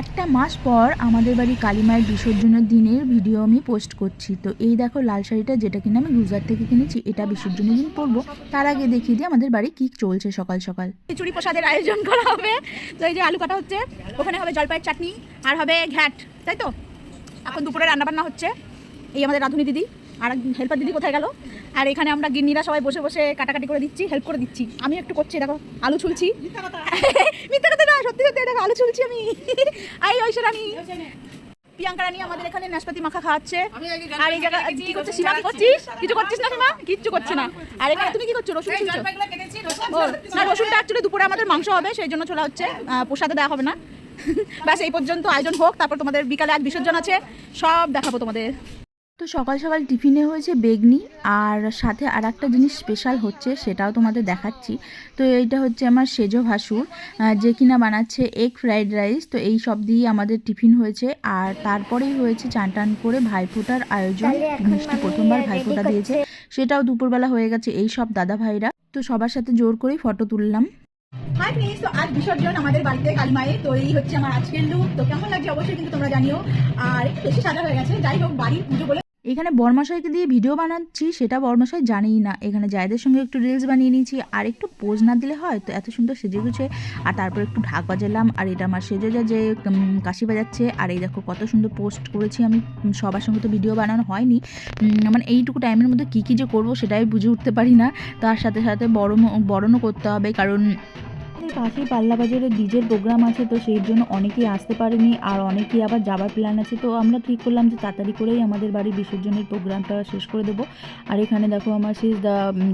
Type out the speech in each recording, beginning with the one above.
একটা মাস পর আমাদের বাড়ি কালীমায়ের বিসর্জনের দিনের ভিডিও আমি পোস্ট করছি। তো এই দেখো লাল শাড়িটা যেটা কিনা আমি গুজরাট থেকে কিনেছি এটা বিসর্জনের দিন পরবো। তার আগে দেখিয়ে দিই আমাদের বাড়ি কি চলছে সকাল সকাল। খিচুড়ি প্রসাদের আয়োজন করা হবে। তো এই যে আলু কাটা হচ্ছে ওখানে হবে জলপাইয়ের চাটনি আর হবে ঘ্যাট তাই তো? এখন দুপুরে রান্নাবান্না হচ্ছে। এই আমাদের রাঁধুনি দিদি আর হেল্পার দিদি কোথায় গেল? আর এখানে আমরা গিন্নিরা সবাই বসে বসে কাটাকাটি করে দিচ্ছি হেল্প করে দিচ্ছি। আমি একটু করছি দেখো আলু ছুলছি। মিথ্যা কথা সত্যি সত্যি দেখো আলু ছুলছি আমি। আই ঐশা রানী প্রিয়াঙ্কা রানী আমাদের এখানে নাশপাতি মাখা খাওয়াচ্ছে। আর এই জায়গা কি করছিস? সীমা কি করছিস কিছু করছিস না সীমা কিচ্ছু করছে না। আর এখানে তুমি কি করছ? রসুন ছুলছো? না রসুনটা অ্যাকচুয়ালি দুপুরে আমাদের মাংস হবে সেই জন্য চলে হচ্ছে। প্রসাদে দেওয়া হবে না। ব্যাস এই পর্যন্ত আয়োজন হোক তারপর তোমাদের বিকালে আজ বিসর্জন আছে। সব দেখাবো তোমাদের। তো সকাল সকাল টিফিনে হয়েছে বেগনি আর সাথে আর একটা জিনিস স্পেশাল হচ্ছে সেটাও তোমাদের দেখাচ্ছি। তো এইটা হচ্ছে আমার সেজো ভাসুর যে কিনা বানাচ্ছে এগ ফ্রাইড রাইস তো এই সব দিয়ে আমাদের টিফিন হয়েছে। আর তারপরেই হয়েছে চান টান করে ভাইফোঁটার আয়োজন। মিষ্টি প্রথমবার ভাইফোঁটা দিয়েছে। সেটাও দুপুরবেলা হয়ে গেছে এই সব দাদা ভাইরা তো সবার সাথে জোর করেই ফটো তুললাম। হাই তো আজ বিসর্জন আমাদের বাড়িতে কালিমায়ে তো এই হচ্ছে আমার আজকের লুক তো কেমন লাগছে অবশ্যই কিন্তু তোমরা জানিও। আর একটু বেশি সাজা হয়ে গেছে। যাই হোক বাড়ির পুজো বলে এখানে বর্মাশাইকে দিয়ে ভিডিও বানাচ্ছি, সেটা বর্মাশাই জানেই না। এখানে জায়দের সঙ্গে একটু রিলস বানিয়ে নিয়েছি, আর একটু পোজ না দিলে হয়, তো এত সুন্দর সেজে গুছে। আর তারপর একটু ঢাক বাজালাম, আর এটা আমার সেজে যা যে কাশি বাজাচ্ছে। আর এই দেখো কত সুন্দর পোস্ট করেছি আমি সবার সঙ্গে তো ভিডিও বানানো হয়নি। মানে এইটুকু টাইমের মধ্যে কী কী যে করব সেটাই বুঝে উঠতে পারি না। তার সাথে সাথে বড় বড়নও করতে হবে, কারণ আমাদের পাশেই পাল্লা বাজারে ডিজের প্রোগ্রাম আছে, তো সেই জন্য অনেকেই আসতে পারেনি আর অনেকেই আবার যাবার প্ল্যান আছে। তো আমরা ঠিক করলাম যে তাড়াতাড়ি করেই আমাদের বাড়ির বিসর্জনের প্রোগ্রামটা শেষ করে দেবো। আর এখানে দেখো আমার শেষ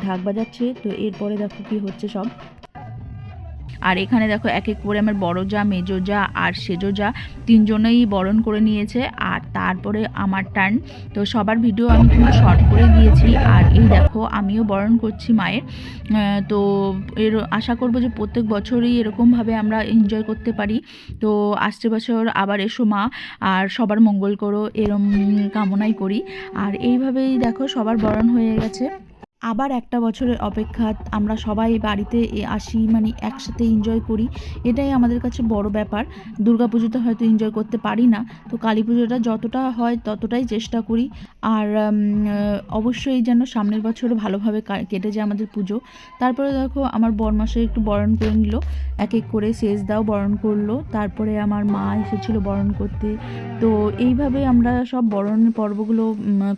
ঢাক বাজাচ্ছে, তো এরপরে দেখো কি হচ্ছে সব। আর এখানে দেখো এক এক করে আমার বড় যা, মেজো যা আর সেজো যা তিনজনেই বরণ করে নিয়েছে। আর তারপরে আমার টার্ন তো সবার ভিডিও আমি কিন্তু শর্ট করে দিয়েছি। আর এই দেখো, আমিও বরণ করছি মায়ের। তো এর, আশা করব যে প্রত্যেক বছরই এরকমভাবে আমরা এনজয় করতে পারি। তো আসছে বছর আবার এসো মা, আর সবার মঙ্গল করো, এরম কামনাই করি। আর এইভাবেই দেখো সবার বরণ হয়ে গেছে। আবার একটা বছরের অপেক্ষা আমরা সবাই বাড়িতে আসি মানে একসাথে এনজয় করি। এটাই আমাদের কাছে বড় ব্যাপার। দুর্গাপুজোতে হয়তো এনজয় করতে পারি না। তো কালী পুজোটা যতটা হয় ততটাই চেষ্টা করি। আর অবশ্যই যেন সামনের বছরও ভালোভাবে কেটে যায় আমাদের পুজো। তারপরে দেখো আমার বরমাসে একটু বরণ করে নিল। এক এক করে শেষ দাও বরণ করল। তারপরে আমার মা এসেছিল বরণ করতে। তো এইভাবে আমরা সব বরণের পর্বগুলো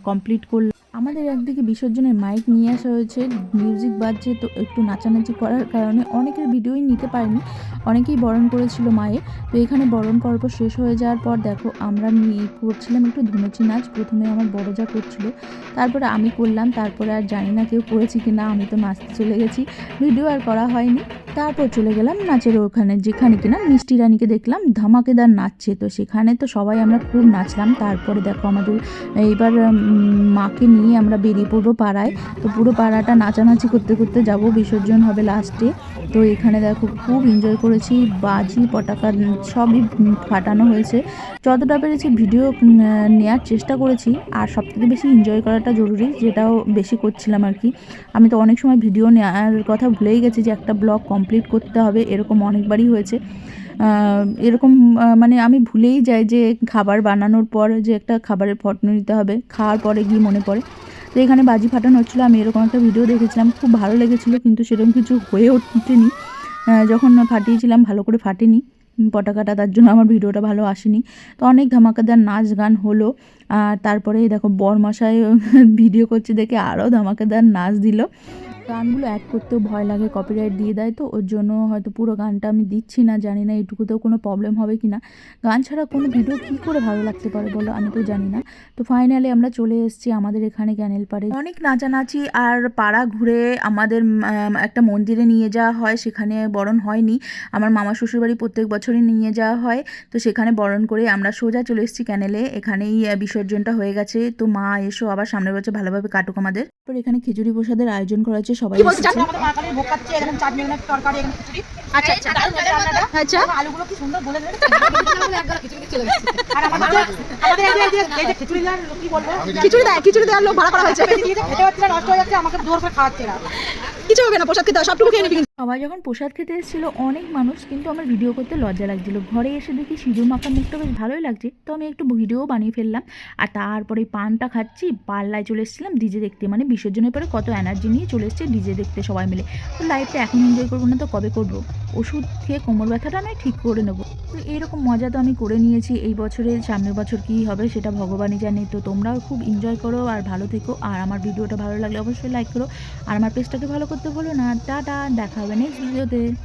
কমপ্লিট করলাম। আমাদের একদিকে বিসর্জনের মাইক নিয়ে আসা হয়েছে মিউজিক বাজছে, তো একটু নাচানাচি করার কারণে অনেকের ভিডিওই নিতে পারিনি, অনেকেই বরণ করেছিল মায়ে। তো এখানে বরণ পর্ব শেষ হয়ে যাওয়ার পর দেখো, আমরা নিয়ে করছিলাম একটু ধুনুচি নাচ, প্রথমে আমার বড় যা করছিল, তারপরে আমি করলাম, তারপরে আর জানি না কেউ করেছি কি না আমি তো নাচতে চলে গেছি ভিডিও আর করা হয়নি। তারপর চলে গেলাম নাচের ওখানে, যেখানে কিনা মিষ্টি রানীকে দেখলাম, ধামাকেদার নাচছে, তো সেখানে তো সবাই আমরা খুব নাচলাম, তারপরে দেখো আমাদের এইবার মাকে নিয়ে আমরা বেরিয়ে পড়ব পাড়ায়। তো পুরো পাড়াটা নাচানাচি করতে করতে যাব, বিসর্জন হবে লাস্টে তো এখানে দেখো খুব এনজয় করেছি, বাজি পটাকা সবই ফাটানো হয়েছে। যতটা পেরেছি ভিডিও নেওয়ার চেষ্টা করেছি। আর সবথেকে বেশি এনজয় করাটা জরুরি, যেটাও বেশি করছিলাম আর কি। আমি তো অনেক সময় ভিডিও নেওয়ার কথা ভুলেই গেছি যে একটা ব্লগ কমপ্লিট করতে হবে, এরকম অনেকবারই হয়েছে। এরকম মানে আমি ভুলেই যাই যে খাবার বানানোর পর যে একটা খাবারের ফটো নিতে হবে, খাওয়ার পরে গিয়ে মনে পড়ে। তো এখানে বাজি ফাটানো হচ্ছিল, আমি এরকম একটা ভিডিও দেখেছিলাম, খুব ভালো লেগেছিলো, কিন্তু সেরকম কিছু হয়ে ওঠেনি। যখন ফাটিয়েছিলাম, ভালো করে ফাটেনি পটাকাটা তার জন্য আমার ভিডিওটা ভালো আসেনি। তো অনেক ধামাকাদার নাচ গান হলো আর তারপরে দেখো বরমশাই ভিডিও করছে দেখে আরও ধামাকাদার নাচ দিল। গানগুলো অ্যাড করতেও ভয় লাগে কপিরাইট দিয়ে দেয় তো ওর জন্য হয়তো পুরো গানটা আমি দিচ্ছি না জানি না এটুকুতেও কোনো প্রবলেম হবে কি না গান ছাড়া কোনো ভিডিও কী করে ভালো লাগতে পারে বলো আমি তো জানি না। তো ফাইনালি আমরা চলে এসেছি আমাদের এখানে ক্যানেল পাড়ে। অনেক নাচানাচি আর পাড়া ঘুরে আমাদের একটা মন্দিরে নিয়ে যাওয়া হয় সেখানে বরণ হয়নি। আমার মামা শ্বশুরবাড়ি প্রত্যেক বছরই নিয়ে যাওয়া হয় তো সেখানে বরণ করে আমরা সোজা চলে এসেছি ক্যানেলে এখানেই আহ, বিসর্জনটা হয়ে গেছে। তো মা এসো আবার সামনের বছর ভালোভাবে কাটুক আমাদের। তারপর এখানে খিচুড়ি প্রসাদের আয়োজন করা হয়েছে সবাই খিচুড়ি। আচ্ছা আচ্ছা। দারুণ মজার রান্নাটা আচ্ছা। আলুগুলো কি সুন্দর বলে দিলেন আর আমাদের আমাদের এই যে- এই যে এই যে খিচুড়ি কি দেয় খিচুড়ি দেওয়ার লোক ভাড়া করা হয়েছে। খেতে হচ্ছে না নষ্ট হয়ে যাচ্ছে আমাকে জোর করে খাওয়াচ্ছে না কিছু হবে না প্রসাদ খেতে হবে, সবটুকু খেয়ে নিবি। সবাই যখন প্রসাদ খেতে এসেছিল, অনেক মানুষ কিন্তু আমার ভিডিও করতে লজ্জা লাগছিল। ঘরে এসে দেখি সিঁদুর মাখা মুখটা বেশ ভালোই লাগছে। তো আমি একটু ভিডিও বানিয়ে ফেললাম। আর তারপরে পানটা খাচ্ছি, পাল্লায় চলে এসেছিলাম ডিজে দেখতে। মানে বিসর্জনের পরে কত এনার্জি নিয়ে চলে এসেছে ডিজে দেখতে সবাই মিলে। তো লাইফটা এখন এনজয় করব না তো কবে করব? ওষুধ খেয়ে কোমর ব্যথাটা আমি ঠিক করে নেব। তো এরকম মজা তো আমি করে নিয়েছি। এই বছরের সামনের বছর কী হবে সেটা ভগবানই জানে। তো তোমরাও খুব এনজয় করো আর ভালো থেকো। আর আমার ভিডিওটা ভালো লাগলে অবশ্যই লাইক করো। আর আমার পেজটাকে ভালো করতে ভুলো না। টাটা, দেখা але не завжди.